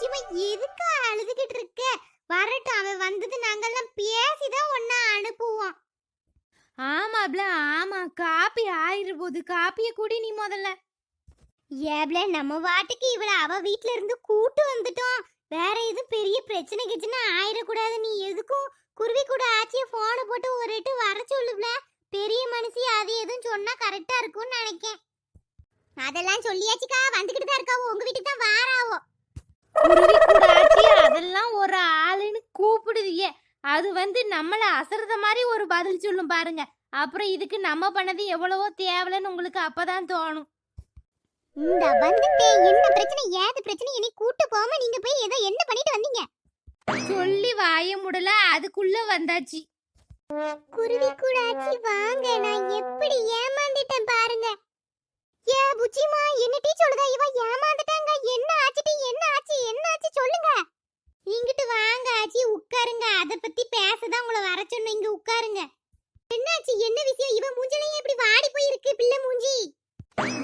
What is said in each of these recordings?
புச்சிமா எதுக்கு அழுதுகிட்டு இருக்க? வரட்டும் அவன் வந்தது நாங்கெல்லாம் பேசிதான் ஒன்னா அனுப்புவோம். ஆமாப்ல ஆமா. காப்பி ஆயிரு போது காப்பிய குடி நீ முதல்ல. ஏப்ல நம்ம வாட்டுக்கு இவள அவ வீட்ல இருந்து கூட்டு வந்துட்டோம். வேற எதுவும் பெரிய பிரச்சனை கிச்சனை ஆயிடக்கூடாது நீ எதுக்கும் குருவி கூட ஆச்சிய போனை போட்டு ஒரு இட்டு வர சொல்லுப்ல. பெரிய மனுஷி அது எதுவும் சொன்னா கரெக்டா இருக்கும்னு நினைக்கேன். அதெல்லாம் சொல்லியாச்சுக்கா வந்துகிட்டு தான் இருக்காவோ உங்க வீட்டுக்கு தான் வாராவோ. குருவி கூட ஆச்சி அதெல்லாம் ஒரு ஆளுன்னு கூப்பிடுதியே அது வந்து நம்மள அசரத மாதிரி ஒரு பதில் சொல்லும் பாருங்க. அப்புறம் இதுக்கு நம்ம பண்ணது எவ்வளவோ தேவலைன்னு உங்களுக்கு அப்பதான் தோணும். இந்த வந்துட்டே. என்ன பிரச்சனை? ஏது பிரச்சனை? இனி கூட்டு போகாம நீங்க போய் ஏதோ என்ன பண்ணிட்டு வந்தீங்க? சொல்லி வாய முடல. அதுக்குள்ள வந்தாச்சு. குருவி கூடாச்சி வாங்க. நான் எப்படி ஏமாந்துட்டேன் பாருங்க. ஏ புச்சிமா என்ன டீ சொல்லுதா? இவ ஏமாந்துட்டாங்க. என்ன ஆச்சுட்டு என்ன ஆச்சு? என்ன ஆச்சு? சொல்லுங்க. இங்கிட்டு வாங்க ஆச்சி. உட்காருங்க. அத பத்தி பேசதான் உங்களை வர சொன்னேன். இங்க உட்காருங்க. என்னாச்சு? என்ன விஷயம்? இவ மூஞ்சிலையும் இப்படி வாடி போயிருக்கு பிள்ளை மூஞ்சி.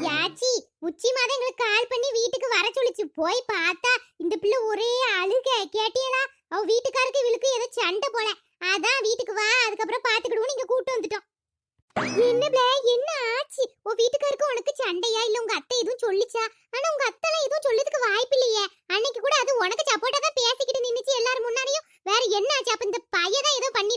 யாச்சி உச்சி மாதம் எங்களுக்கு கால் பண்ணி வீட்டுக்கு வர சொல்லிச்சு. போய் பார்த்தா இந்த பிள்ளை ஒரே அழுக. கேட்டியலா அவ வீட்டுக்காருக்கு இவளுக்கு ஏதோ சண்டை போல. அதான் வீட்டுக்கு வா. அதுக்கப்புறம் பாத்துக்கிடுவோம் நீங்க கூட்டு வந்துட்டோம். என்ன என்ன ஆச்சு? உன் வீட்டுக்காருக்கு உனக்கு சண்டையா? இல்ல உங்க அத்தை எதுவும் சொல்லிச்சா? ஆனா உங்க அத்தைலாம் எதுவும் சொல்லதுக்கு வாய்ப்பு இல்லையே. அன்னைக்கு கூட அது உனக்கு சப்போர்ட்டா தான் பேசிக்கிட்டு நின்னுச்சு எல்லாரும் முன்னாடியும். வேற என்ன ஆச்சு? அப்ப இந்த பையன் தான் ஏதோ பண்ணி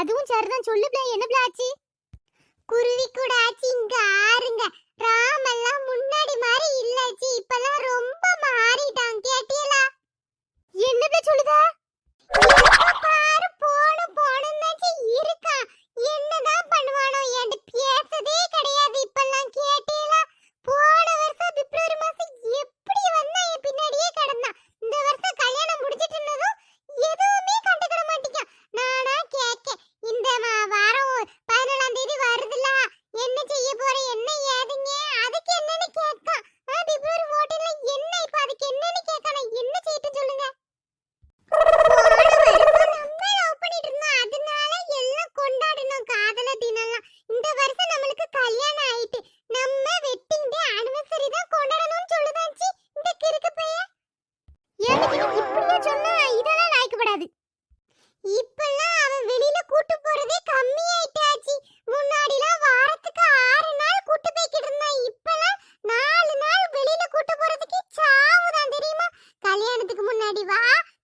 அதுவும் சரிதான். சொல்லு பிள்ளை என்ன பிள்ளை ஆச்சு? குருவி கூட ஆச்சு. இங்க ஆறுங்க. ராமெல்லாம் முன்னாடி மாதிரி இல்லச்சி இப்பெல்லாம் ரொம்ப மாறிட்டான். கேட்டியலா? என்னது சொல்லுதா? பாரு போன போனன்னாச்சு இருக்கா என்னதான் பண்ணுவானோ என்கிட்ட பேசதே கிடையாது. இப்பெல்லாம் கேட்டியலா? போன வருஷம் பிப்ரவரி மாசம் எப்படி வந்தா என் பின்னாடியே கிடந்தான். இந்த வருஷம் கல்யாணம் முடிச்சிட்டு இருந்ததும் எதுவுமே கண்டுக்கிட மாட்டேங்க நானா கேட்க இந்த வாரம் பதினேழாம் தேதி வருதுல என்ன செய்ய போற என்ன ஏதுங்க அதுக்கு என்னன்னு கேட்கான் ஆ, பிப்ரவரி 14 ல என்ன இப்ப அதுக்கு என்னன்னு கேட்கான என்ன செய்யட்டும் சொல்லுங்க போன வருஷம் நம்ம love பண்ணிட்டு இருந்தோம், அதனால எல்லாம் கொண்டாடணும் காதல தினம்லாம். இந்த வருஷம் நம்மளுக்கு கல்யாணம் ஆயிட்டு. நம்ம wedding day, anniversary தான் கொண்டாடணும்னு சொல்லுதாச்சி, இந்த கிறுக்கு பையன். எனக்கு இது இப்படியே சொன்னா இதெல்லாம் லாய்க்கப்படாது. இப்பெல்லாம் அவன் வெளியில கூட்டு போறதே கம்மியாயிட்டாச்சு முன்னாடிலாம் வாரத்துக்கு ஆறு நாள் கூட்டு போய்கிட்டு இருந்தான் இப்பெல்லாம் நாலு நாள் வெளியில கூட்டு போறதுக்கு சாவுதான் தெரியுமா கல்யாணத்துக்கு முன்னாடி வா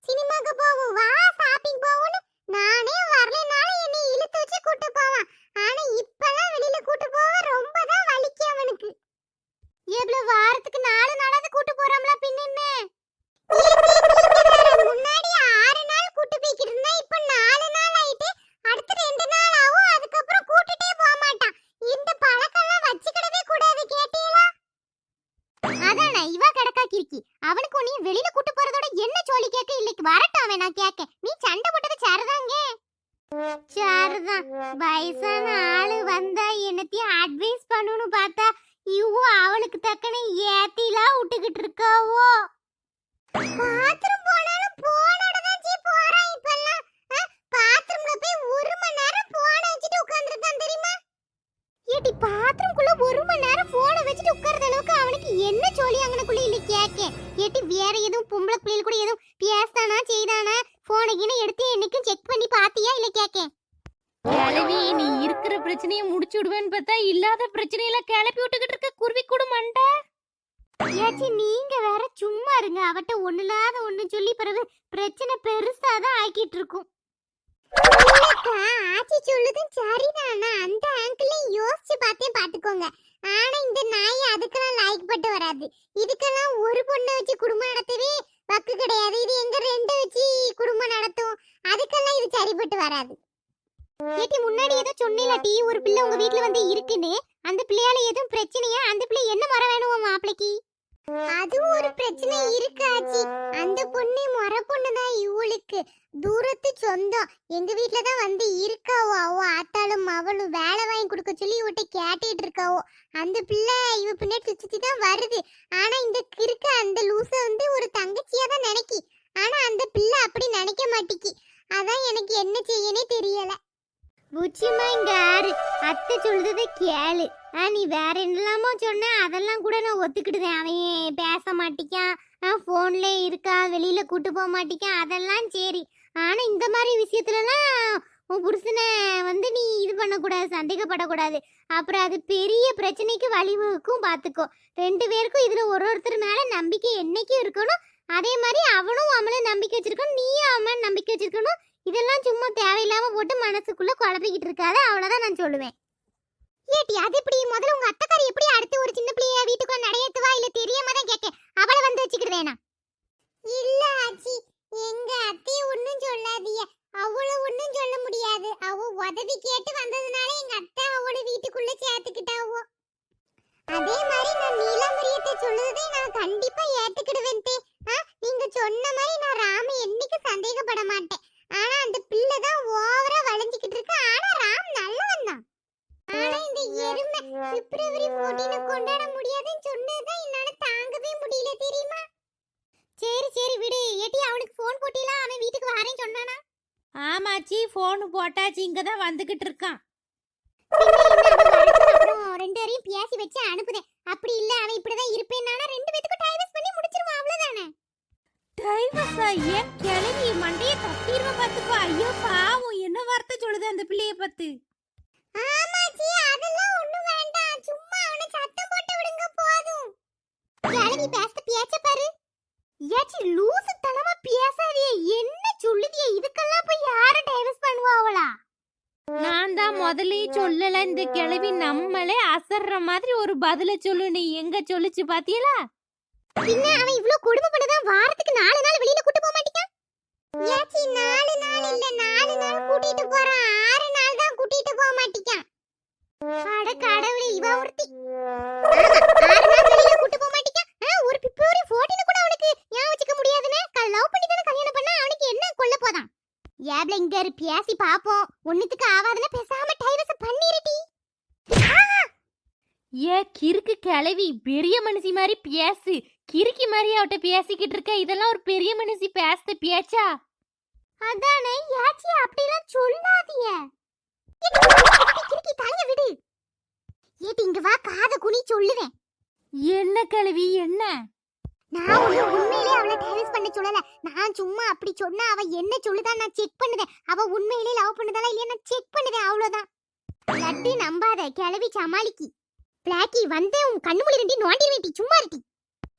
சினிமாக்கு போவோம் வா ஷாப்பிங் போவோம்னு நானே வரலைனாலும் என்னை இழுத்து வச்சு கூட்டு போவான் ஆனா இப்பெல்லாம் வெளியில கூட்டு போக ரொம்ப தான் வலிக்கு அவனுக்கு எவ்வளவு வாரத்துக்கு நாலு நாளாவது கூட்டு போறாங்களா பின்ன என்ன முன்னாடி ஆறு நாள் கூட்டு போய்கிட்டு இருந்தா இப்ப நாலு நாள் ஆயிட்டு அடுத்து ரெண்டு நாள் ஆகும் அதுக்கப்புறம் கூட்டிட்டே போக மாட்டான் இந்த பழக்கம்லாம் வச்சுக்கிடவே கூடாது கேட்டீங்களா அதானே இவ அவனுக்கு உன்னையும் வெளியில கூட்டு போறதோட என்ன சொல்லி கேட்க இல்லைக்கு வரட்டும் அவன்? நான் கேட்க நீ சண்டை போட்டது சரிதாங்க? சரிதான். வயசான ஆளு வந்தா என்னத்தையும் அட்வைஸ் பண்ணணும்னு பார்த்தா இவ்வளோ அவளுக்கு தக்கன ஏத்திலாம் விட்டுக்கிட்டு இருக்காவோ? பாத்ரூம் போனாலும் போனோட தான் ஜி போறான் இப்பெல்லாம். பாத்ரூம்ல போய் ஒரு மணி நேரம் போன வச்சுட்டு உட்காந்துருக்கான் தெரியுமா? ஏடி பாத்ரூம்குள்ள ஒரு மணி நேரம் போனை வச்சுட்டு உட்கார்ந்த அளவுக்கு அவனுக்கு என்ன சொல்லி அங்கனக்குள்ள இல்ல கேக்க ஏட்டி வேற எதுவும் பொம்பளை பிள்ளைகள் கூட எதுவும் பேசானா செய்தானா? போனை கீன எடுத்து என்னைக்கும் செக் பண்ணி பாத்தியா இல்ல கேக்க கிளவி நீ இருக்கிற பிரச்சனையை முடிச்சு விடுவேன்னு பார்த்தா இல்லாத பிரச்சனையில கிளப்பி விட்டுக்கிட்டு இருக்க குருவி கூட மண்டை. ஏச்சி நீங்க வேற சும்மா இருங்க. அவட்ட இல்லாத ஒண்ணு சொல்லி பிறகு பிரச்சனை பெருசாதான் ஆக்கிட்டு இருக்கும். ஆச்சி சொல்லுதும் சரிதானா. அந்த ஆங்கிளையும் யோசிச்சு பார்த்தே பாத்துக்கோங்க ஆனா இந்த நாய் அதுக்கெல்லாம் லைக் பட்டு வராது. இதுக்கெல்லாம் ஒரு பொண்ணை வச்சு குடும்பம் நடத்தவே வக்கு கிடையாது. இது எங்க ரெண்டு வச்சு குடும்பம் நடத்தும்? அதுக்கெல்லாம் இது சரிப்பட்டு வராது. ஏட்டி முன்னாடி ஏதோ சொன்னீலாட்டி ஒரு பிள்ளை உங்க வீட்ல வந்து இருக்குன்னு அந்த பிள்ளையால எதுவும் பிரச்சனையா? அந்த பிள்ளை என்ன மரம் வேணும் மாப்பிளைக்கு அது ஒரு பிரச்சனை இருக்காச்சி அந்த பொண்ணு முறை பொண்ணுதான் இவளுக்கு. தூரத்து சொந்தம். எங்க வீட்ல தான் வந்து இருக்காவோ அவ ஆத்தாலும் அவளும் வேலை வாங்கி கொடுக்க சொல்லி இவட்ட கேட்டுட்டு இருக்காவோ. அந்த பிள்ளை இவ பின்னாடி சுத்தி தான் வருது. ஆனா இந்த கிறுக்க அந்த லூச வந்து ஒரு தங்கச்சியா தான் நினைக்கி. ஆனா அந்த பிள்ளை அப்படி நினைக்க மாட்டிக்கி. அதான் எனக்கு என்ன செய்யனே தெரியல. புச்சிமா இங்க யாரு அத்தை சொல்றதை கேளு. ஆ நீ வேற என்னெல்லாமோ சொன்ன அதெல்லாம் கூட நான் ஒத்துக்கிடுவேன் அவன் பேச மாட்டிக்கான். ஃபோன்ல இருக்கா வெளியில கூட்டு போக மாட்டிக்கான். அதெல்லாம் சரி. ஆனா இந்த மாதிரி விஷயத்துலலாம் உன் புருஷனை வந்து நீ இது பண்ணக்கூடாது சந்தேகப்படக்கூடாது. அப்புறம் அது பெரிய பிரச்சனைக்கு வழிவகுக்கும் பார்த்துக்கோ ரெண்டு பேருக்கும் இதில் ஒரு ஒருத்தர் மேலே நம்பிக்கை என்னைக்கும் இருக்கணும். அதே மாதிரி அவனும் அவளை நம்பிக்கை வச்சிருக்கணும். நீயும் அவன் நம்பிக்கை வச்சிருக்கணும். இதெல்லாம் சும்மா தேவையில்லாமல் போட்டு மனசுக்குள்ளே குழப்பிக்கிட்டு இருக்காது. அவ்வளோதான் நான் சொல்லுவேன். ஏட்டி அது இப்படி முதல்ல உங்க அத்தக்காரி எப்படி அடுத்து ஒரு சின்ன பிள்ளைய வீட்டுக்குள்ள நடையத்துவா இல்ல தெரியாம தான் கேட்டேன். அவளை வந்து வச்சுக்கிட்டு இல்ல ஆச்சி எங்க அத்தைய ஒண்ணும் சொல்லாதீங்க. அவள ஒண்ணும் சொல்ல முடியாது. அவ உதவி கேட்டு வந்ததுனால எங்க அத்தை அவளை வீட்டுக்குள்ள சேர்த்துக்கிட்டாவோ. அதே மாதிரி நான் நீலாமரியத்தை சொல்லுறதை நான் கண்டிப்பா ஏத்துக்கிடுவேன் நீங்க சொன்ன மாதிரி நான் ராம என்னைக்கு சந்தேகப்பட மாட்டேன். ஆனா அந்த பிள்ளை தான் ஓவரா வளைஞ்சுக்கிட்டு இருக்கு. ஆனா ராம் நல்லவன் தான். ஆனா இந்த எருமை பிப்ரவரி 14 கொண்டாட முடியாதுன்னு சொன்னதுதான் என்னால தாங்கவே முடியல தெரியுமா? சரி சரி விடு. ஏட்டி அவனுக்கு ஃபோன் போட்டிலாம் அவன் வீட்டுக்கு வரேன்னு சொன்னானா? ஆமாச்சி ஃபோன் போட்டாச்சு. இங்க தான் வந்துகிட்டு இருக்கான். ரெண்டு பேரையும் பேசி வச்சு அனுப்புதேன் அப்படி இல்ல அவன் இப்படிதான் இருப்பேன் ரெண்டு பேத்துக்கும் டைவர்ஸ் பண்ணி முடிச்சிருவான். அவ்வளவுதானே? டைவர்ஸா ஏன் கிளவி மண்டைய தட்டிடுவ பாத்துக்கோ. ஐயோ பாவம். என்ன வார்த்தை சொல்லுது அந்த பிள்ளைய பத்து சொல்லல. இந்த கிளவி நம்மளே அசர்ற மாதிரி ஒரு பதில சொல்லு. நீ எங்க சொல்லுச்சு பாத்தியலா பின்ன அவன் இவ்ளோ கொடுமை பண்ணதான் வாரத்துக்கு நாலு நாள் வெளியில கூட்டு போக மாட்டேங்க ஏச்சி நாலு நாள் இல்ல. நாலு நாள் கூட்டிட்டு போறான் ஆறு நாள் தான் கூட்டிட்டு போக மாட்டேங்க அட கடவுளே இவ ஒருத்தி. ஆறு நாள் வெளியில கூட்டு போக மாட்டேங்க ஒரு பிப்ரவரி 14 கூட அவனுக்கு ஞாபகம் வச்சுக்க முடியாதுன்னு? லவ் பண்ணி தானே கல்யாணம் பண்ணா? அவனுக்கு என்ன கொல்ல போதான்? ஏப்ல இங்க இரு, பேசி பாப்போம். ஒண்ணுத்துக்கு ஆவாதுன்னா பேசாம டைவர்ஸ் பண்ணிருட்டி ஏ கிறுக்கு கிளவி பெரிய மனுஷி மாதிரி பேசு. கிறுக்கி மாதிரி அவட்ட பேசிக்கிட்டு இருக்க இதெல்லாம் ஒரு பெரிய மனுஷி பேசுத பேச்சா? அதானே யாச்சி அப்படிலாம் சொல்லாதீங்க. ஏட்டி இங்க வா காத குனி சொல்லுவேன். என்ன கிளவி என்ன? நான் உண்மையிலே அவளை டைவர்ஸ் பண்ண சொல்லல. நான் சும்மா அப்படி சொன்னா அவ என்ன சொல்லுதான் நான் செக் பண்ணுதேன் அவ உண்மையிலே லவ் பண்ணுதாளா இல்லையா நான் செக் பண்ணுதேன் அவ்வளவுதான். லட்டு நம்பாத கிளவி சமாளிக்கி. பிளாக்கி வந்தே உன் கண்ணு மொழி ரெண்டி நோண்டி சும்மா இருட்டி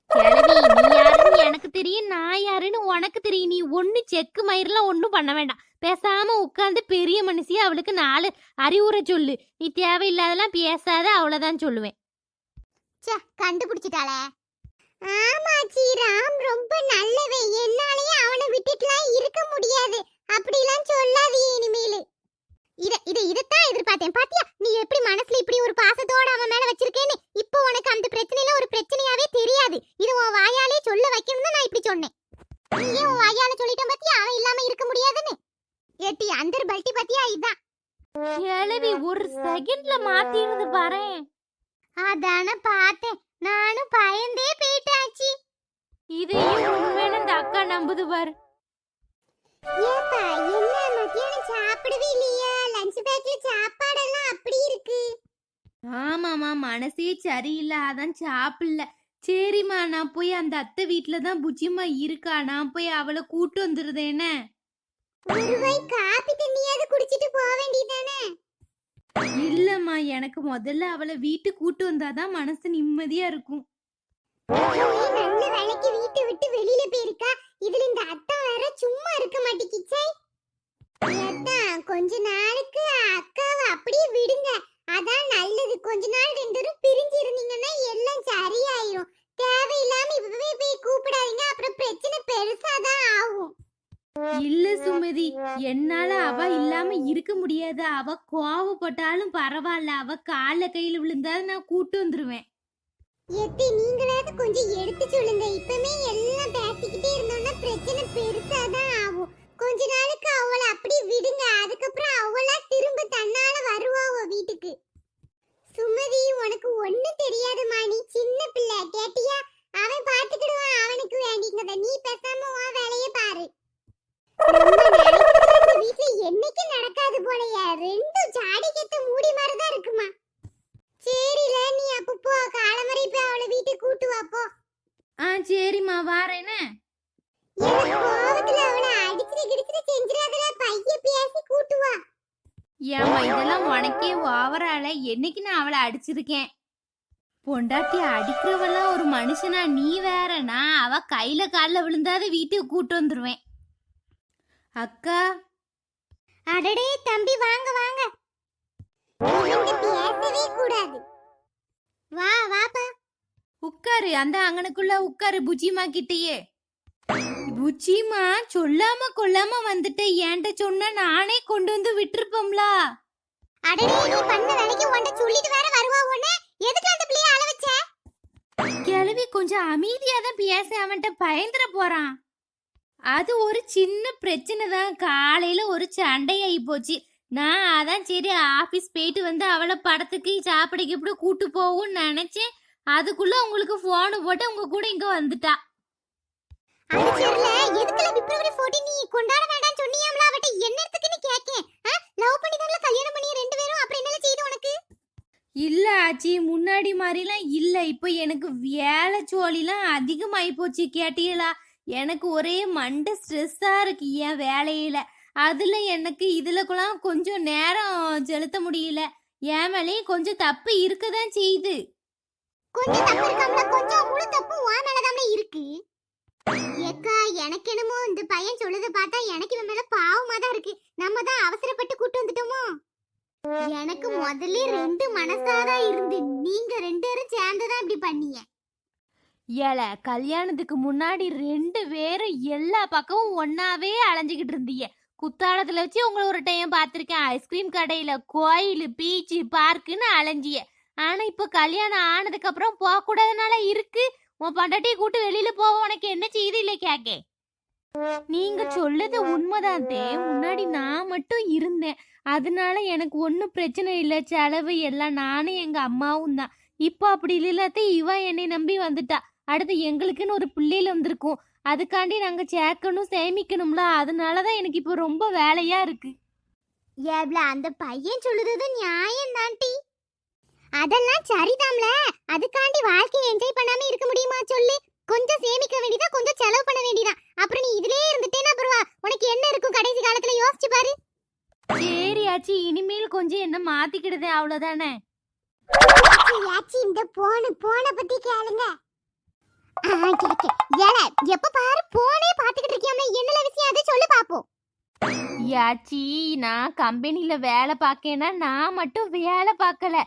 கிழவி நீ யாருன்னு எனக்கு தெரியும் நான் யாருன்னு உனக்கு தெரியும். நீ ஒண்ணு செக்கு மயிரெல்லாம் ஒண்ணும் பண்ண வேண்டாம். பேசாம உட்கார்ந்து பெரிய மனுஷியா அவளுக்கு நாலு அறிவுரை சொல்லு. நீ தேவையில்லாதெல்லாம் பேசாத அவ்வளவுதான் சொல்லுவேன். ச்சே கண்டுபிடிச்சிட்டாளே. ஆமாச்சி ராம் ரொம்ப நல்லவன். என்னாலயே அவனை விட்டுட்டுலாம் இருக்க முடியாது. மனசே சரியில்லை அதான் சாப்பிடல. சரிம்மா நான் போய் அந்த அத்தை வீட்டில தான் புச்சிமா இருக்கா? நான் போய் அவளை கூட்டு வந்துருதேனே ஒரு வாய் காபி தண்ணியாவது குடிச்சிட்டு போக வேண்டியதானே இல்லம்மா எனக்கு முதல்ல அவளை வீட்டுக்கு கூட்டு வந்தாதான் மனசு நிம்மதியா இருக்கும். நல்ல வேலைக்கு வீட்டை விட்டு வெளியில போயிருக்கா? இதுல இந்த அத்தா வேற சும்மா இருக்க மாட்டேங்கிச்சே அதான் கொஞ்ச நாளுக்கு அக்காவை அப்படியே விடுங்க அதான் நல்லது கொஞ்ச நாள் ரெண்டு பேரும் பிரிஞ்சு இருந்தீங்கன்னா எல்லாம் சரியாயிரும் தேவையில்லாம இப்பவே போய் கூப்பிடாதீங்க அப்புறம் பிரச்சனை பெருசாதான் ஆகும் இல்ல சுமதி என்னால அவ இல்லாம இருக்க அவ கோவப்பட்டாலும் பரவாயில்ல. அவ கால கையில விழுந்தா நான் கூட்டு வந்துருவேன். எத்தி நீங்களாவது கொஞ்சம் எடுத்து சொல்லுங்க. இப்பமே எல்லாம் பேசிக்கிட்டே இருந்தோம்னா பிரச்சனை பெருசாதான் ஆகும். கொஞ்ச நாளுக்கு அவளை அப்படி விடுங்க. அதுக்கப்புறம் அவளா திரும்ப தன்னால வருவா வீட்டுக்கு. சுமதி உனக்கு ஒண்ணு தெரியாது நீ சின்ன பிள்ளை கேட்டியா அவன் பாத்துக்கிடுவான் அவனுக்கு வேண்டிங்கத நீ பேசாம உன் வேலையை பாரு நம்ம நினைக்கிறது இந்த வீட்ல என்னைக்கு நடக்காது போலயே ரெண்டும் ஜாடி கெத்த மூடி மாதிரிதான் இருக்குமா சரில நீ அப்ப போ காலமறை போய் அவளை வீட்டுக்கு கூட்டு வா போ ஆ சரிம்மா வாரேன்னு எனக்கு கோவத்துல அவளை அடிச்சிட்டு கிடிச்சிட்டு செஞ்சிடாதல பைய பேசி கூட்டு வா ஏம்மா இதெல்லாம் உனக்கே ஓவரால என்னைக்கு நான் அவளை அடிச்சிருக்கேன் பொண்டாட்டி அடிக்கிறவெல்லாம் ஒரு மனுஷனா நீ வேற நான் அவ கையில கால்ல விழுந்தாத வீட்டுக்கு கூட்டு வந்துருவேன். அக்கா. அடடே தம்பி வாங்க வாங்க. பேசவே கூடாது. வா வாப்பா உட்காரு அந்த அங்கனுக்குள்ள உட்காரு புச்சிமா கிட்டயே. புச்சிமா சொல்லாம கொள்ளாம வந்துட்ட ஏன்ட்ட சொன்னா நானே கொண்டு வந்து விட்டுருப்போம்ல. அடடே நீ பண்ண வேலைக்கு உன்ட சொல்லிட்டு வேற வருவா உடனே எதுக்கு அந்த பிள்ளைய அழ வச்ச? கிழவி கொஞ்சம் அமைதியா தான் பேச அவன்கிட்ட பயந்துட போறான். அது ஒரு சின்ன பிரச்சனை தான். காலையில ஒரு சண்டையாகி போச்சு. நான் அதான் சரி ஆபீஸ் போயிட்டு வந்து அவளை படத்துக்கு சாப்பிட இப்படி கூட்டு போகும்னு நினைச்சேன். அதுக்குள்ள உங்களுக்கு போன் போட்டு உங்க கூட இங்க வந்துட்டா. அது சரில எதுக்குல பிப்ரவரி 14 நீ கொண்டாட வேண்டாம்னு சொன்னியாம்ல? அவட்ட என்னத்துக்கு நீ கேக்கேன். லவ் பண்ணி தான் கல்யாணம் பண்ணி ரெண்டு பேரும்? அப்புறம் என்னல செய்து உனக்கு? இல்லை ஆச்சி முன்னாடி மாதிரிலாம் இல்லை. இப்போ எனக்கு வேலை சோழிலாம் அதிகமாகி போச்சு கேட்டீங்களா? எனக்கு ஒரே மண்டை ஸ்ட்ரெஸ்ஸாக இருக்கு என் வேலையில். அதில் எனக்கு இதுலக்குலாம் கொஞ்சம் நேரம் செலுத்த முடியல. என் மேலேயும் கொஞ்சம் தப்பு இருக்க தான் செய்யுது. கொஞ்சம் தப்பு இருக்காமல கொஞ்சம் முழு தப்பு உன் மேலதாம்ல இருக்கு. ஏக்கா எனக்கு என்னமோ இந்த பையன் சொல்லுத பார்த்தா எனக்கு இவன் மேல பாவமா தான் இருக்கு. நம்ம தான் அவசரப்பட்டு கூட்டு வந்துட்டோமோ? எனக்கு முதல்ல ரெண்டு மனசாரா இருந்து நீங்க ரெண்டு பேரும் சேர்ந்துதான் இப்படி பண்ணீங்க. ஏல கல்யாணத்துக்கு முன்னாடி ரெண்டு பேரும் எல்லா பக்கமும் ஒன்னாவே அலைஞ்சுக்கிட்டு இருந்தீங்க. குத்தாலத்துல வச்சு உங்களை ஒரு டைம் பார்த்துருக்கேன். ஐஸ்கிரீம் கடையில கோயில் பீச்சு பார்க்குன்னு அலைஞ்சிய. ஆனா இப்ப கல்யாணம் ஆனதுக்கு அப்புறம் போக கூடாதனால இருக்கு. உன் பண்டாட்டியை கூட்டு வெளியில போவோம் உனக்கு என்ன செய்து இல்லை கேக்கே? நீங்க சொல்லது உண்மைதான் தே. முன்னாடி நான் மட்டும் இருந்தேன். அதனால எனக்கு ஒன்றும் பிரச்சனை இல்லை. செலவு எல்லாம் நானும் எங்க அம்மாவும் தான். இப்போ அப்படி இல்லாத இவ என்னை நம்பி வந்துட்டா. அடுத்து எங்களுக்குன்னு ஒரு பிள்ளையில வந்திருக்கும். அதுக்காண்டி நாங்க சேர்க்கணும் சேமிக்கணும்ல. அதனால தான் எனக்கு இப்போ ரொம்ப வேலையா இருக்கு. ஏப்ல அந்த பையன் சொல்லுறது நியாயம் தான்டி அதெல்லாம் சரிதாம்ல. அதுக்காண்டி வாழ்க்கையை என்ஜாய் பண்ணாம இருக்க முடியுமா சொல்லு. கொஞ்சம் சேமிக்க வேண்டியதா கொஞ்சம் செலவு பண்ண வேண்டியதான் அப்புறம் நீ இதுலயே இருந்துட்டேன்னா அப்புறம் உனக்கு என்ன இருக்கும் கடைசி காலத்துல யோசிச்சு பாரு. சரி ஆச்சி. இனிமேல் கொஞ்சம் என்ன மாத்திக்கிடுதே அவ்வளவுதானே? யாச்சி இந்த போனு போன பத்தி கேளுங்க. ஏல எப்ப பாரு போனே பாத்துக்கிட்டு இருக்கியாமே என்னல விஷயம் அதை சொல்லு பாப்போம். யாச்சி நான் கம்பெனில வேலை பார்க்கேன்னா நான் மட்டும் வேலை பார்க்கல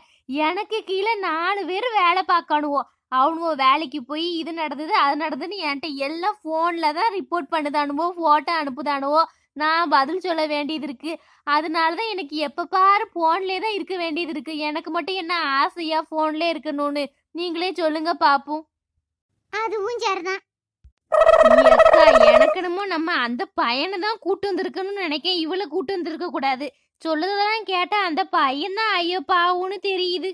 எனக்கு கீழே நாலு பேர் வேலை பார்க்கணுவோ அவனுவோ வேலைக்கு போய் இது நடந்தது அது நடந்ததுன்னு என்கிட்ட எல்லாம் ஃபோனில் தான் ரிப்போர்ட் பண்ணுதானுவோ ஃபோட்டோ அனுப்புதானுவோ நான் பதில் சொல்ல வேண்டியது இருக்கு. அதனால தான் எனக்கு எப்போ பாரு ஃபோன்லேயே தான் இருக்க வேண்டியது இருக்கு. எனக்கு மட்டும் என்ன ஆசையா ஃபோன்லேயே இருக்கணும்னு? நீங்களே சொல்லுங்க பாப்போம். அதுவும் சரிதான். அக்கா எனக்கு என்னமோ நம்ம அந்த பையனை தான் கூட்டு வந்திருக்கணும்னு நினைக்கேன். இவளை கூட்டு வந்திருக்க கூடாது சொல்லுறதெல்லாம் கேட்டா அந்த பையன் தான் ஐயோ பாவுன்னு தெரியுது.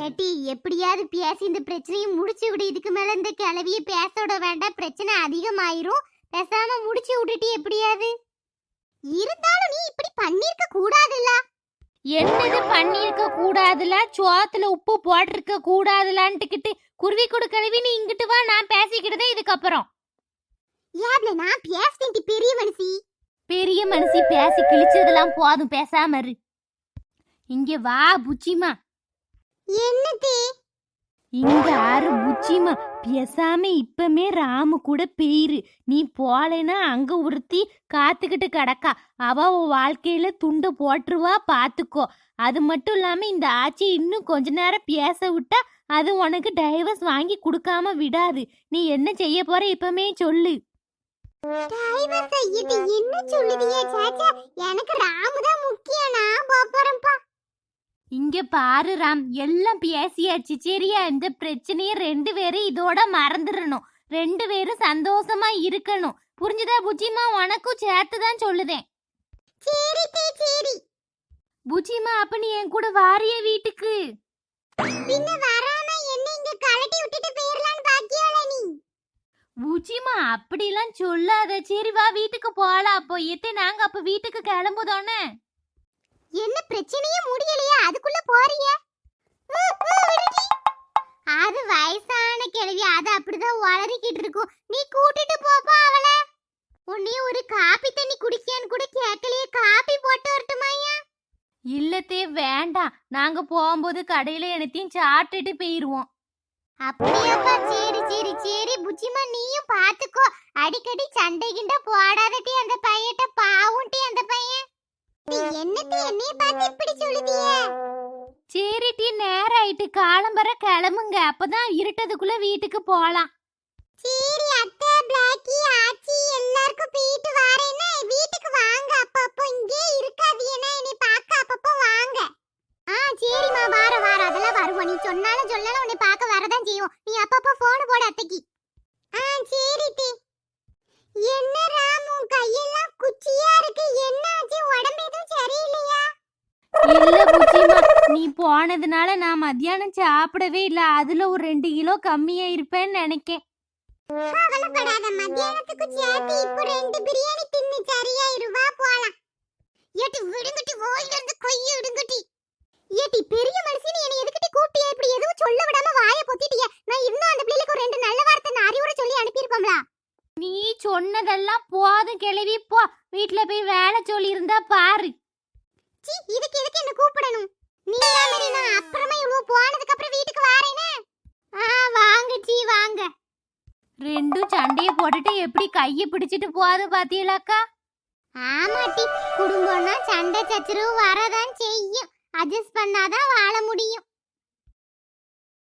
ஏட்டி எப்படியாவது பேசி இந்த பிரச்சனையை முடிச்சு விடு. இதுக்கு மேல இந்த கிளவிய பேச விட வேண்டாம். பிரச்சனை அதிகமாயிரும். பேசாம முடிச்சு விட்டுட்டு எப்படியாவது? இருந்தாலும் நீ இப்படி பண்ணிருக்க கூடாதுல்ல. என்னது பண்ணியிருக்க கூடாதுல சோத்துல உப்பு போட்டிருக்க கூடாதுலான்ட்டுக்கிட்டு குருவி கொடு கழுவி நீ இங்கிட்டு வா நான் பேசிக்கிட்டதே இதுக்கப்புறம். ஏப்ல நான் பேசிட்டேன் பெரிய மனுஷி. பெரிய மனுஷி பேசி கிழிச்சதெல்லாம் போதும் பேசாம இரு. இங்க வா புச்சிமா என்னத்தே இங்க ஆறு புச்சிமா பேசாம இப்பமே ராமு கூட பேயிரு. நீ போலேன்னா அங்க ஒருத்தி காத்துக்கிட்டு கிடக்கா. அவ வாழ்க்கையில துண்டு போட்டுருவா பாத்துக்கோ. அது மட்டும் இல்லாம இந்த ஆட்சி இன்னும் கொஞ்ச நேரம் பேச விட்டா அது உனக்கு டைவர்ஸ் வாங்கி கொடுக்காம விடாது. நீ என்ன செய்ய போற இப்பமே சொல்லு. டைவர்ஸ் இது என்ன சொல்லுதியே சாச்சா? எனக்கு ராமு தான் முக்கியம். நான் போறேன்ப்பா. இங்க பாரு ராம் எல்லாம் பேசியாச்சு. சரியா? இந்த பிரச்சனையை ரெண்டு பேரும் இதோட மறந்துடணும். ரெண்டு பேரும் சந்தோஷமா இருக்கணும். புரிஞ்சுதா புச்சிமா உனக்கும் சேர்த்து தான் சொல்லுதேன். சரி சரி. புச்சிமா அப்ப நீ என் கூட வாரிய வீட்டுக்கு? பின்ன வராம என்ன இங்க கலட்டி விட்டுட்டு போயிரலான்னு பாக்கியால நீ? பூச்சிமா அப்படிலாம் சொல்லாத. சரி வா வீட்டுக்கு போலாம். அப்போ எத்தே நாங்க அப்ப வீட்டுக்கு கிளம்புதோனே என்ன பிரச்சனையே முடியலையா அதுக்குள்ள விடுடி. அது வயசான கிழவி அது அப்படிதான் வளரிக்கிட்டு இருக்கும். நீ கூட்டிட்டு போப்பா அவளை. உன்னைய ஒரு காப்பி தண்ணி குடிக்கன்னு கூட கேட்கலையே காப்பி போட்டு வரட்டுமாய்யா இல்லத்தே வேண்டாம். நாங்க போகும்போது கடையில எனத்தையும் சாப்பிட்டுட்டு போயிருவோம். அப்படியாப்பா சரி சரி சரி. புச்சிமா நீயும் பாத்துக்கோ. அடிக்கடி சண்டை கிண்ட போடாதட்டி அந்த பையட்ட பாவுண்டி அந்த பையன். என்னத்தை என்னைய பார்த்து இப்படி சொல்லுதியே சரி டீ நேரம் ஆயிட்டு. காலம்பர கிளம்புங்க. அப்பதான் இருட்டதுக்குள்ள வீட்டுக்கு போலாம். சரி அத்தை பிளாக்கி ஆச்சி எல்லாருக்கும் போயிட்டு வரேன்னா வீட்டுக்கு வாங்க. அப்பப்போ இங்கே இருக்காதீங்கன்னா என்னை பார்க்க அப்பப்போ வாங்க. ஆ சரிம்மா. வார வார. அதெல்லாம் வருவோம். நீ சொன்னாலும் சொல்லலாம் உன்னை பார்க்க வரதான் செய்வோம். நீ அப்பப்போ ஃபோன் போடு அத்தைக்கு. ஆ சரி என்ன ராம்? உன் கையெல்லாம் குச்சியா இருக்கு என்ன ஆச்சு உடம்பு எதுவும் சரியில்லையா இல்ல புச்சிமா நீ போனதுனால நான் மத்தியானம் சாப்பிடவே இல்ல. அதுல ஒரு ரெண்டு கிலோ கம்மியா இருப்பேன்னு நினைக்கேன். கவலைப்படாத மத்தியானத்துக்கு சேர்த்து இப்போ ரெண்டு பிரியாணி தின்னு சரியாயிருவா போலாம். ஏட்டி விடுங்கட்டி வாயில இருந்து கைய விடுங்கட்டி. ஏட்டி பெரிய மனுஷன் என்னை எதுக்கிட்டி கூட்டியா இப்படி எதுவும் சொல்ல விடாம வாயை பொத்திட்டிய. நான் இன்னும் அந்த பிள்ளைக்கு ஒரு ரெண்டு நல்ல வார்த்தை நான் அறிவுரை சொல்லி அனுப்பியிருப்போம்ல. நீ சொன்னதெல்லாம் போதும் கிளவி போ வீட்ல போய் வேலை சொல்லி இருந்தா பாரு. கையை பிடிச்சிட்டு போகுது பாத்தீங்களாக்கா? ஆமாட்டி. குடும்பம்னா சண்டை சச்சரவு வரதான் செய்யும். அட்ஜஸ்ட் பண்ணாதான் வாழ முடியும்.